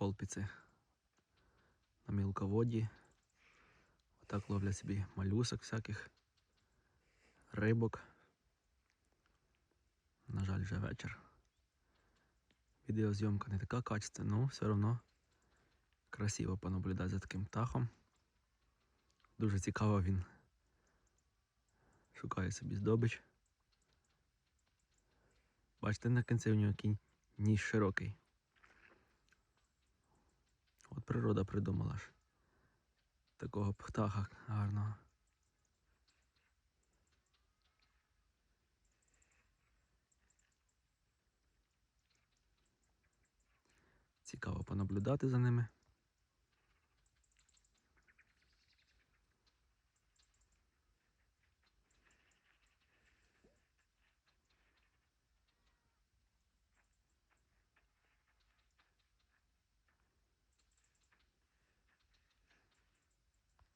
колпіці на мілководді. Отак ловлять собі малюсок всяких, рибок. На жаль, вже вечір. Відеозйомка не така качественна, але все одно красиво понаблюдати за таким птахом. Дуже цікаво він шукає собі здобич. Бачите, на кінці у нього кінь ніж широкий. Природа придумала ж такого птаха гарного. Цікаво понаблюдати за ними.